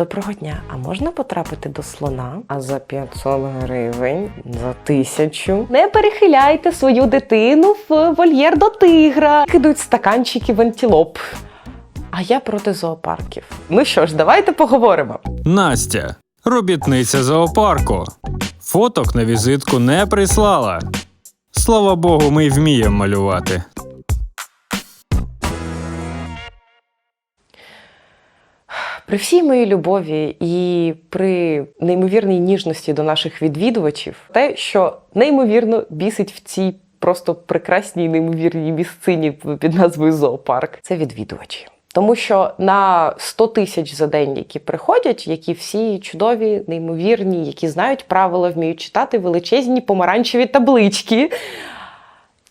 Доброго дня, а можна потрапити до слона? А за 500 гривень, за тисячу. Не перехиляйте свою дитину в вольєр до тигра. Кидають стаканчики в антилоп. А я проти зоопарків. Ну що ж, давайте поговоримо. Настя, робітниця зоопарку. Фоток на візитку не прислала. Слава Богу, ми вміємо малювати. При всій моїй любові і при неймовірній ніжності до наших відвідувачів, те, що неймовірно бісить в цій просто прекрасній неймовірній місцині під назвою зоопарк, це відвідувачі. Тому що на 100 тисяч за день, які приходять, які всі чудові, неймовірні, які знають правила, вміють читати величезні помаранчеві таблички,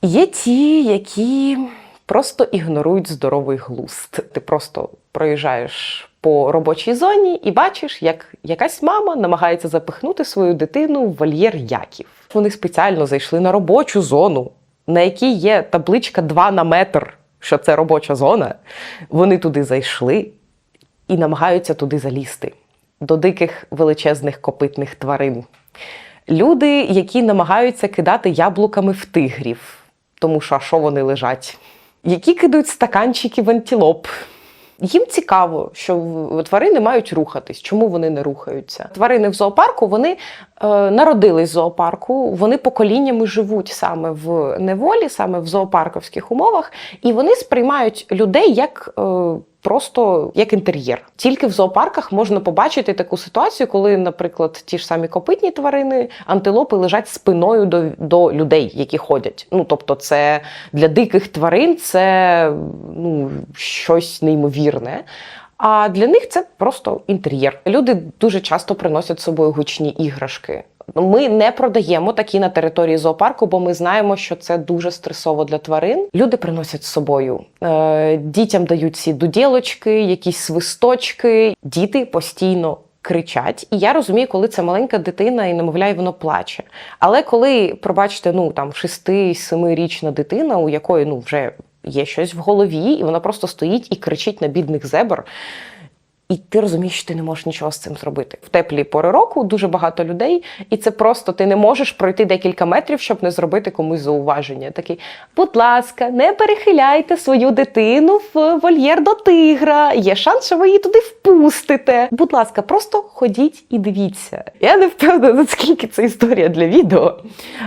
є ті, які просто ігнорують здоровий глузд. Ти просто проїжджаєш по робочій зоні і бачиш, як якась мама намагається запихнути свою дитину в вольєр яків. Вони спеціально зайшли на робочу зону, на якій є табличка 2 на метр, що це робоча зона. Вони туди зайшли і намагаються туди залізти до диких величезних копитних тварин. Люди, які намагаються кидати яблуками в тигрів, тому що а що вони лежать, які кидають стаканчики в антилоп. Їм цікаво, що тварини мають рухатись. Чому вони не рухаються? Тварини в зоопарку вони е, народились в зоопарку, вони поколіннями живуть саме в неволі, саме в зоопарковських умовах, і вони сприймають людей як. Е, Просто як інтер'єр. Тільки в зоопарках можна побачити таку ситуацію, коли, наприклад, ті ж самі копитні тварини, антилопи лежать спиною до, до людей, які ходять. Ну тобто, це для диких тварин це ну, щось неймовірне. А для них це просто інтер'єр. Люди дуже часто приносять з собою гучні іграшки. Ми не продаємо такі на території зоопарку, бо ми знаємо, що це дуже стресово для тварин. Люди приносять з собою. Е, дітям дають ці дуділочки, якісь свисточки. Діти постійно кричать. І я розумію, коли це маленька дитина і немовля, воно плаче. Але коли, пробачте, ну там 6-7-річна дитина, у якої ну вже є щось в голові, і вона просто стоїть і кричить на бідних зебр. І ти розумієш, що ти не можеш нічого з цим зробити. В теплі пори року дуже багато людей, і це просто ти не можеш пройти декілька метрів, щоб не зробити комусь зауваження. Такий, будь ласка, не перехиляйте свою дитину в вольєр до тигра. Є шанс, що ви її туди впустите. Будь ласка, просто ходіть і дивіться. Я не впевнена, наскільки це історія для відео.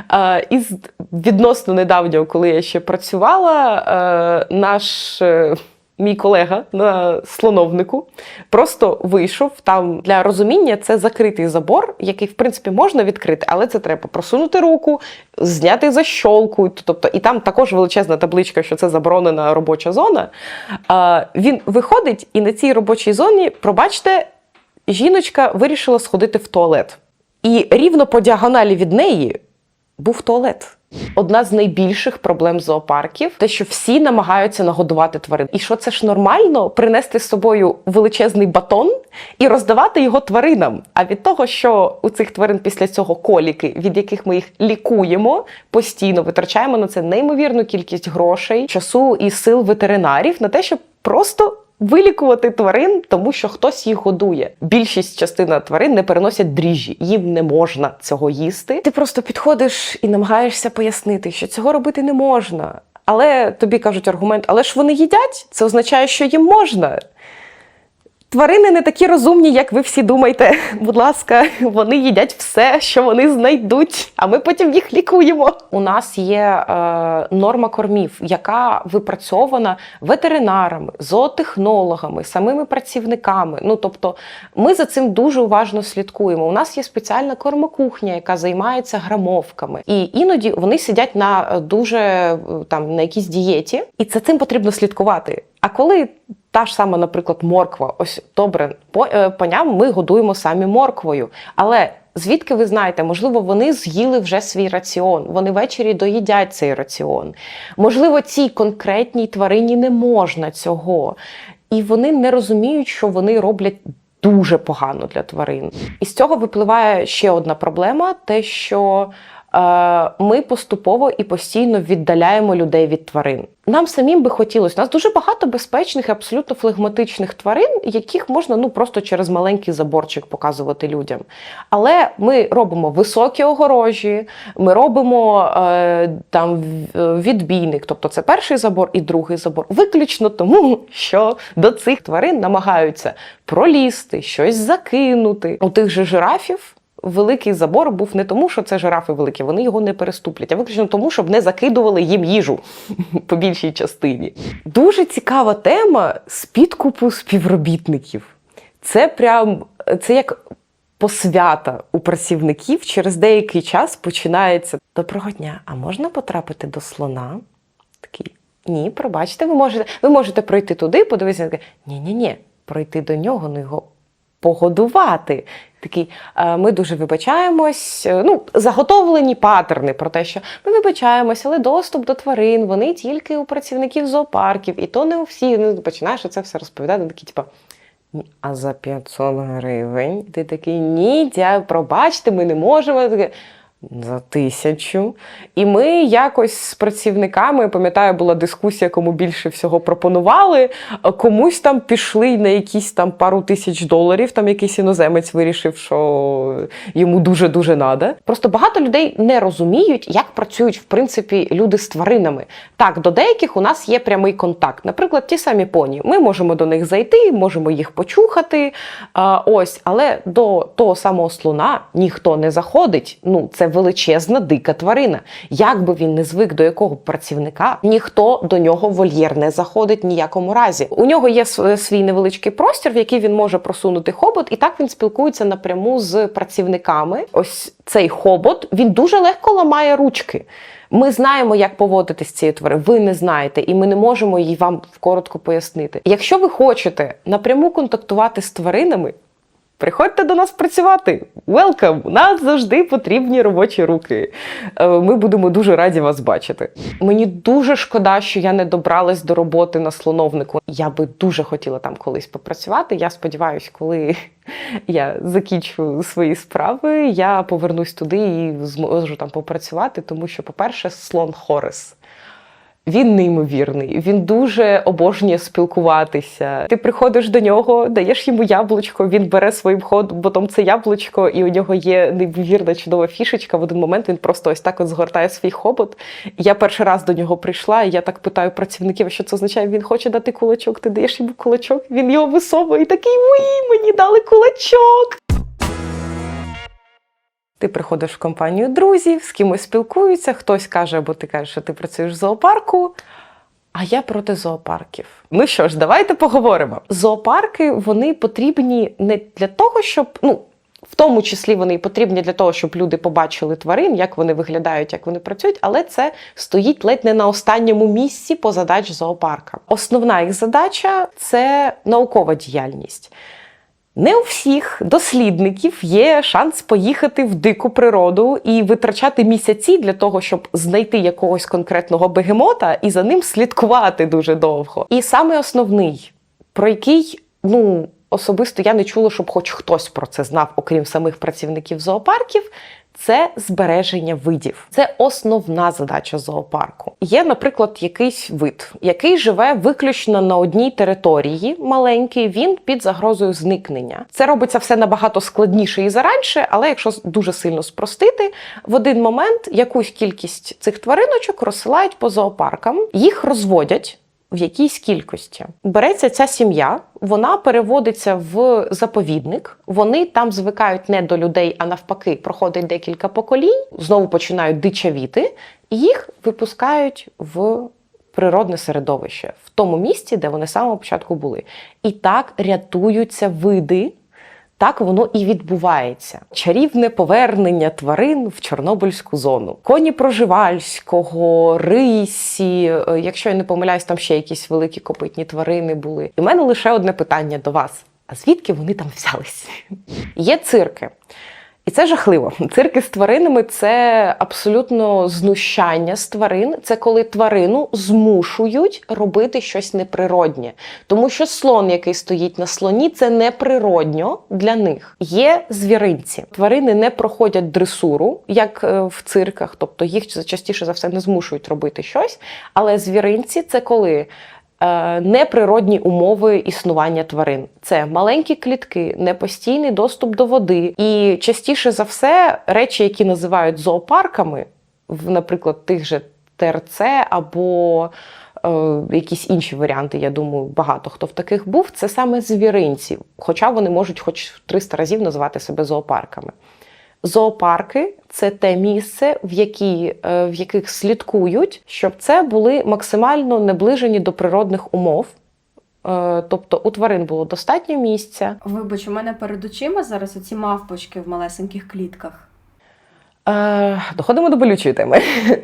А, із відносно недавнього, коли я ще працювала, е, наш. Мій колега на слоновнику просто вийшов там для розуміння. Це закритий забор, який в принципі можна відкрити, але це треба просунути руку, зняти защолку. Тобто, і там також величезна табличка, що це заборонена робоча зона. А, він виходить, і на цій робочій зоні, пробачте, жіночка вирішила сходити в туалет. І рівно по діагоналі від неї був туалет. Одна з найбільших проблем зоопарків те, що всі намагаються нагодувати тварин. І що це ж нормально принести з собою величезний батон і роздавати його тваринам. А від того, що у цих тварин після цього коліки, від яких ми їх лікуємо, постійно витрачаємо на це неймовірну кількість грошей, часу і сил ветеринарів на те, щоб просто. Вилікувати тварин, тому що хтось їх годує. Більшість частина тварин не переносять дріжджі, їм не можна цього їсти. Ти просто підходиш і намагаєшся пояснити, що цього робити не можна. Але тобі кажуть аргумент, але ж вони їдять, це означає, що їм можна. Тварини не такі розумні, як ви всі думаєте. Будь ласка, вони їдять все, що вони знайдуть, а ми потім їх лікуємо. У нас є е, норма кормів, яка випрацьована ветеринарами, зоотехнологами, самими працівниками. Ну тобто, ми за цим дуже уважно слідкуємо. У нас є спеціальна кормокухня, яка займається грамовками, і іноді вони сидять на е, дуже е, там на якійсь дієті, і за цим потрібно слідкувати. А коли та ж сама, наприклад, морква, ось добре, по, е, поням ми годуємо самі морквою. Але звідки ви знаєте, можливо, вони з'їли вже свій раціон, вони ввечері доїдять цей раціон. Можливо, цій конкретній тварині не можна цього. І вони не розуміють, що вони роблять. Дуже погано для тварин. І з цього випливає ще одна проблема: те, що ми поступово і постійно віддаляємо людей від тварин. Нам самим би хотілося. У нас дуже багато безпечних, абсолютно флегматичних тварин, яких можна ну просто через маленький заборчик показувати людям. Але ми робимо високі огорожі, ми робимо е, там е, відбійник, тобто це перший забор і другий забор, виключно тому, що до цих тварин намагаються пролізти, щось закинути. У тих же жирафів. Великий забор був не тому, що це жирафи великі, вони його не переступлять, а виключно тому, щоб не закидували їм їжу по більшій частині. Дуже цікава тема з підкупу співробітників. Це прям це як посвята у працівників через деякий час починається. Доброго дня, а можна потрапити до слона? Такий. Ні, пробачте, ви можете, ви можете пройти туди, подивитися. Ні, ні, ні, пройти до нього, ну його погодувати. Такий, «Е, ми дуже вибачаємось. Е, Ну, заготовлені патерни про те, що ми вибачаємось, але доступ до тварин вони тільки у працівників зоопарків, і то не у всіх. Ну, починаєш це все розповідати. Такі, типу, а за 500 гривень ти такий ні, дя, пробачте, ми не можемо. Таке, за тисячу. І ми якось з працівниками, пам'ятаю, була дискусія, кому більше всього пропонували. Комусь там пішли на якісь там пару тисяч доларів. Там якийсь іноземець вирішив, що йому дуже дуже надо. Просто багато людей не розуміють, як працюють в принципі люди з тваринами. Так, до деяких у нас є прямий контакт. Наприклад, ті самі поні. Ми можемо до них зайти, можемо їх почухати. А, ось, але до того самого слона ніхто не заходить. Ну, це величезна дика тварина. Як би він не звик до якого працівника, ніхто до нього вольєр не заходить ніякому разі. У нього є свій невеличкий простір, в який він може просунути хобот, і так він спілкується напряму з працівниками. Ось цей хобот він дуже легко ламає ручки. Ми знаємо, як поводитись з цією твариною. Ви не знаєте, і ми не можемо їй вам коротко пояснити. Якщо ви хочете напряму контактувати з тваринами, Приходьте до нас працювати. У нас завжди потрібні робочі руки. Е, Ми будемо дуже раді вас бачити. Мені дуже шкода, що я не добралась до роботи на слоновнику. Я би дуже хотіла там колись попрацювати. Я сподіваюся, коли я закінчу свої справи, я повернусь туди і зможу там попрацювати, тому що, по-перше, слон Хорес. Він неймовірний, він дуже обожнює спілкуватися. Ти приходиш до нього, даєш йому яблучко, він бере своїм ходом це яблучко, і у нього є неймовірна чудова фішечка. В один момент він просто ось так от згортає свій хобот. Я перший раз до нього прийшла, і я так питаю працівників, що це означає. Він хоче дати кулачок, ти даєш йому кулачок, він його висовує і такий «Уї, мені дали кулачок. Ти приходиш в компанію друзів, з кимось спілкуються, хтось каже, або ти кажеш, що ти працюєш в зоопарку. А я проти зоопарків. Ну що ж, давайте поговоримо. Зоопарки вони потрібні не для того, щоб ну. В тому числі вони потрібні для того, щоб люди побачили тварин, як вони виглядають, як вони працюють, але це стоїть ледь не на останньому місці по задач зоопарка. Основна їх задача це наукова діяльність. Не у всіх дослідників є шанс поїхати в дику природу і витрачати місяці для того, щоб знайти якогось конкретного бегемота і за ним слідкувати дуже довго. І саме основний, про який ну особисто я не чула, щоб хоч хтось про це знав, окрім самих працівників зоопарків. Це збереження видів. Це основна задача зоопарку. Є, наприклад, якийсь вид, який живе виключно на одній території, маленький, він під загрозою зникнення. Це робиться все набагато складніше і заранше, але якщо дуже сильно спростити, в один момент якусь кількість цих твариночок розсилають по зоопаркам, їх розводять в якійсь кількості. Береться ця сім'я, вона переводиться в заповідник. Вони там звикають не до людей, а навпаки, проходить декілька поколінь, знову починають дичавіти, і їх випускають в природне середовище, в тому місці, де вони з самого початку були. І так рятуються види. Так воно і відбувається. Чарівне повернення тварин в Чорнобильську зону. Коні Проживальського, рисі, е, якщо я не помиляюсь, там ще якісь великі копитні тварини були. І в мене лише одне питання до вас: а звідки вони там взялись? Є цирки. І це жахливо. Цирки з тваринами це абсолютно знущання з тварин. Це коли тварину змушують робити щось неприроднє. Тому що слон, який стоїть на слоні, це неприродньо для них. Є звіринці. Тварини не проходять дресуру, як е, в цирках, тобто їх частіше за все не змушують робити щось. Але звіринці це коли неприродні умови існування тварин. Це маленькі клітки, непостійний доступ до води. І частіше за все речі, які називають зоопарками, наприклад, тих же ТРЦ або е, якісь інші варіанти, я думаю, багато хто в таких був, це саме звіринці, хоча вони можуть хоч 300 разів називати себе зоопарками. Зоопарки це те місце, в, які, е, в яких слідкують, щоб це були максимально наближені до природних умов. Е, Тобто у тварин було достатньо місця. Вибач, у мене перед очима зараз оці мавпочки в малесеньких клітках. Е, Доходимо до болючої теми.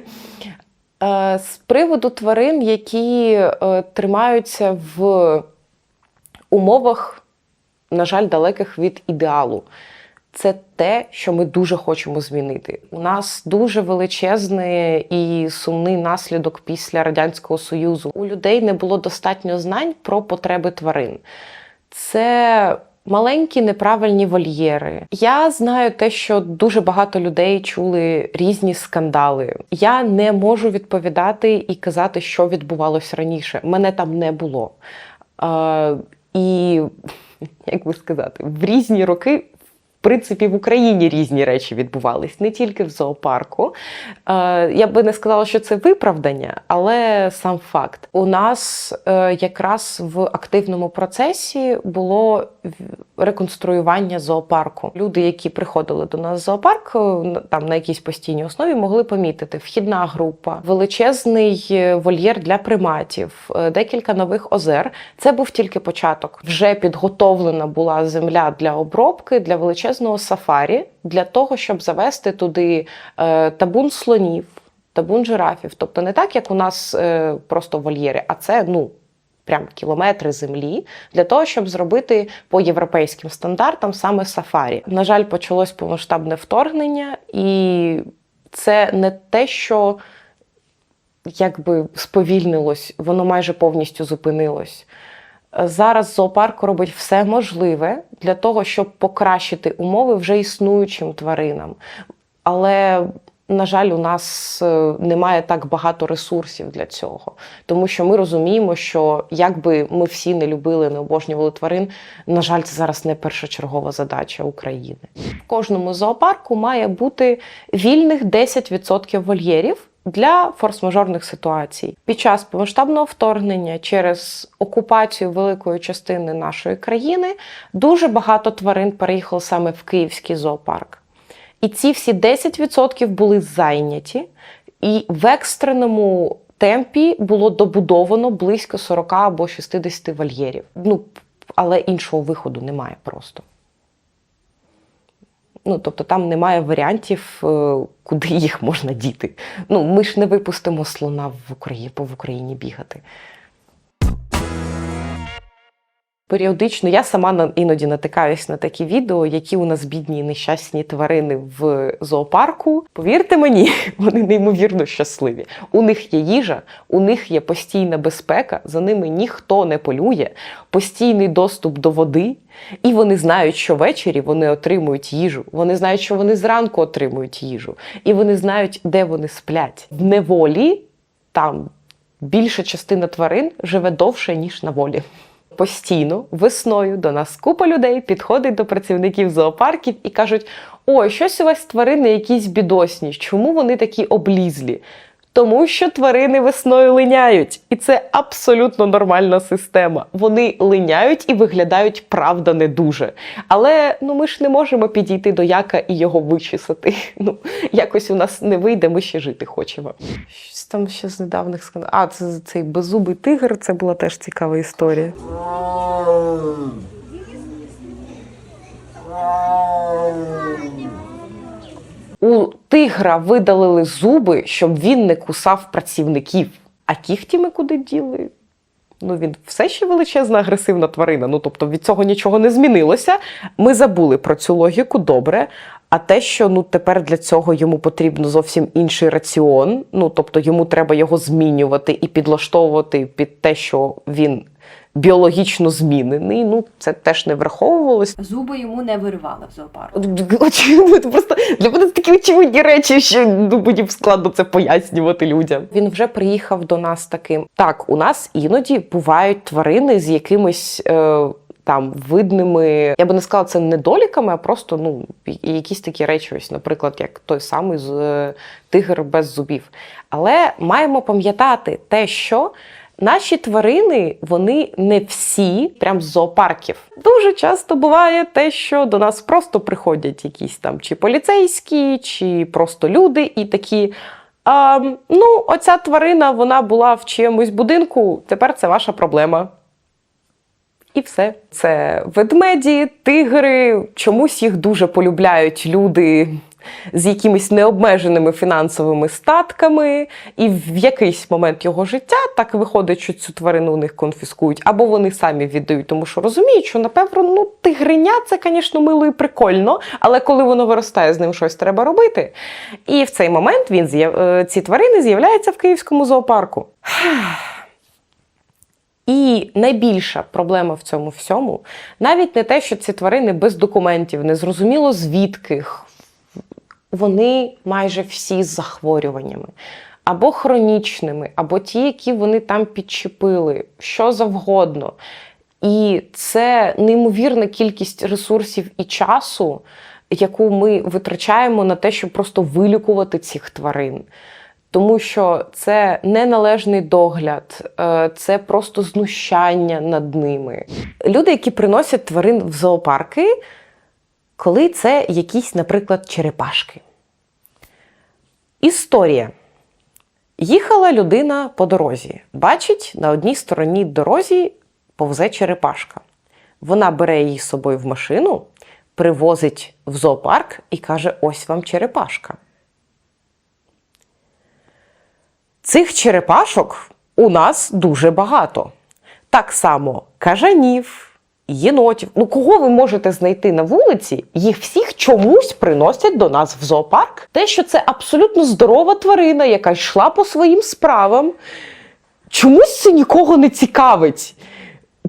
Е, З приводу тварин, які е, тримаються в умовах, на жаль, далеких від ідеалу. Це те, що ми дуже хочемо змінити. У нас дуже величезний і сумний наслідок після радянського союзу. У людей не було достатньо знань про потреби тварин. Це маленькі неправильні вольєри. Я знаю те, що дуже багато людей чули різні скандали. Я не можу відповідати і казати, що відбувалося раніше. Мене там не було. Е, і як би сказати, в різні роки. Принципі, в Україні різні речі відбувались, не тільки в зоопарку. Е, я би не сказала, що це виправдання, але сам факт. У нас е, якраз в активному процесі було реконструювання зоопарку. Люди, які приходили до нас в зоопарк, е, там на якійсь постійній основі, могли помітити вхідна група, величезний вольєр для приматів, декілька нових озер. Це був тільки початок. Вже підготовлена була земля для обробки, для величезного сафарі, для того, щоб завести туди е, табун слонів, табун жирафів. Тобто не так, як у нас е, просто вольєри, а це ну. Прям кілометри землі для того, щоб зробити по європейським стандартам саме сафарі. На жаль, почалось повномасштабне вторгнення, і це не те, що якби сповільнилось, воно майже повністю зупинилось. Зараз зоопарк робить все можливе для того, щоб покращити умови вже існуючим тваринам. Але, на жаль, у нас е, немає так багато ресурсів для цього. Тому що ми розуміємо, що як би ми всі не любили, не обожнювали тварин, на жаль, це зараз не першочергова задача України. В кожному зоопарку має бути вільних 10% вольєрів для форс-мажорних ситуацій. Під час повномасштабного вторгнення через окупацію великої частини нашої країни дуже багато тварин переїхало саме в Київський зоопарк. І ці всі 10% були зайняті, і в екстреному темпі було добудовано близько 40 або 60 вольєрів. Ну, але іншого виходу немає просто. Ну, тобто там немає варіантів, е, куди їх можна діти. Ну, ми ж не випустимо слона в Україні, по в Україні бігати. Періодично я сама іноді натикаюсь на такі відео, які у нас бідні нещасні тварини в зоопарку. Повірте мені, вони неймовірно щасливі. У них є їжа, у них є постійна безпека, за ними ніхто не полює, постійний доступ до води, і вони знають, що ввечері вони отримують їжу. Вони знають, що вони зранку отримують їжу, і вони знають, де вони сплять. В неволі там більша частина тварин живе довше, ніж на волі. Постійно весною до нас купа людей підходить до працівників зоопарків і кажуть: ой, щось у вас тварини якісь бідосні. Чому вони такі облізлі? Тому що тварини весною линяють, і це абсолютно нормальна система. Вони линяють і виглядають правда не дуже. Але ну ми ж не можемо підійти до яка і його вичесати. Ну якось у нас не вийде, ми ще жити хочемо. Там ще з недавних скандалів. А це цей беззубий тигр. Це була теж цікава історія. У тигра видалили зуби, щоб він не кусав працівників. А кіхті ми куди діли? Ну, він все ще величезна агресивна тварина. Ну, тобто від цього нічого не змінилося. Ми забули про цю логіку, добре. А те, що ну тепер для цього йому потрібно зовсім інший раціон, ну тобто йому треба його змінювати і підлаштовувати під те, що він біологічно змінений. Ну це теж не враховувалось. Зуби йому не виривали в зоопарку. Очевидно, просто для мене такі очевидні речі, що ну, мені б складно це пояснювати людям. Він вже приїхав до нас таким. Так, у нас іноді бувають тварини з якимись. Е, там видними, я би не сказала це недоліками, а просто ну якісь такі речі, ось, наприклад, як той самий з е, тигр без зубів. Але маємо пам'ятати те, що Наші тварини, вони не всі прям з зоопарків. Дуже часто буває те, що до нас просто приходять якісь там чи поліцейські, чи просто люди, і такі. А, ну, оця тварина вона була в чиємусь будинку, тепер це ваша проблема. І все. Це ведмеді, тигри. Чомусь їх дуже полюбляють люди з якимись необмеженими фінансовими статками, і в якийсь момент його життя так виходить, що цю тварину у них конфіскують, або вони самі віддають, тому що розуміють, що напевно ну тигриня це, звісно, мило і прикольно, але коли воно виростає, з ним щось треба робити. І в цей момент він е, ці тварини з'являються в київському зоопарку. І найбільша проблема в цьому всьому навіть не те, що ці тварини без документів, незрозуміло звідки. Вони майже всі з захворюваннями. Або хронічними, або ті, які вони там підчепили, що завгодно. І це неймовірна кількість ресурсів і часу, яку ми витрачаємо на те, щоб просто вилікувати цих тварин. Тому що це неналежний догляд, е, це просто знущання над ними. Люди, які приносять тварин в зоопарки, коли це якісь, наприклад, черепашки. Історія. Їхала людина по дорозі. Бачить, на одній стороні дорозі повзе черепашка. Вона бере її з собою в машину, привозить в зоопарк і каже: ось вам черепашка. Цих черепашок у нас дуже багато. Так само кажанів, єнотів. Ну, кого ви можете знайти на вулиці, їх всіх чомусь приносять до нас в зоопарк. Те, що це абсолютно здорова тварина, яка йшла по своїм справам. Чомусь це нікого не цікавить.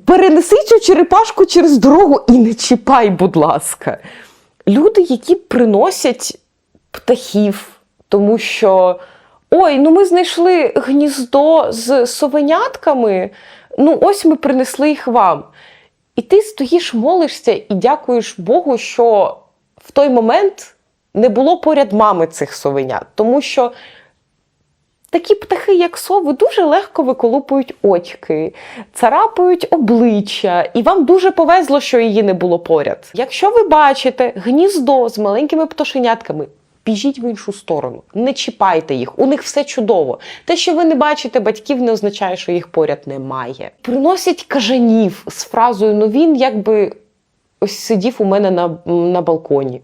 Перенеси цю черепашку через дорогу і не чіпай, будь ласка. Люди, які приносять птахів, тому що ой, ну ми знайшли гніздо з совенятками, ну ось ми принесли їх вам. І ти стоїш, молишся і дякуєш Богу, що в той момент не було поряд мами цих совенят, тому що Такі птахи, як сови, дуже легко виколупують очки, царапають обличчя, і вам дуже повезло, що її не було поряд. Якщо ви бачите гніздо з маленькими пташенятками, біжіть в іншу сторону, не чіпайте їх, у них все чудово. Те, що ви не бачите батьків, не означає, що їх поряд немає. Приносять кажанів з фразою Ну він якби ось сидів у мене на, на балконі.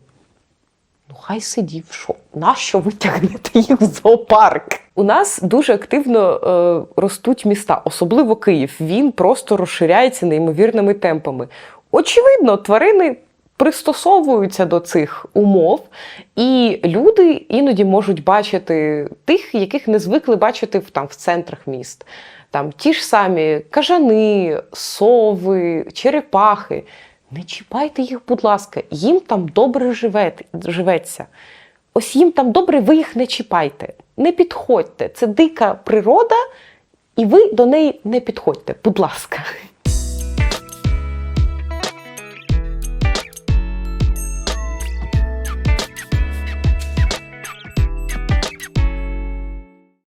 Ну, хай сидів, що нащо ви тягнете їх в зоопарк? У нас дуже активно е, ростуть міста, особливо Київ. Він просто розширяється неймовірними темпами. Очевидно, тварини пристосовуються до цих умов, і люди іноді можуть бачити тих, яких не звикли бачити в, там, в центрах міст. Там ті ж самі кажани, сови, черепахи. Не чіпайте їх, будь ласка, їм там добре живе, живеться. Ось їм там добре, ви їх не чіпайте, не підходьте. Це дика природа, і ви до неї не підходьте, будь ласка.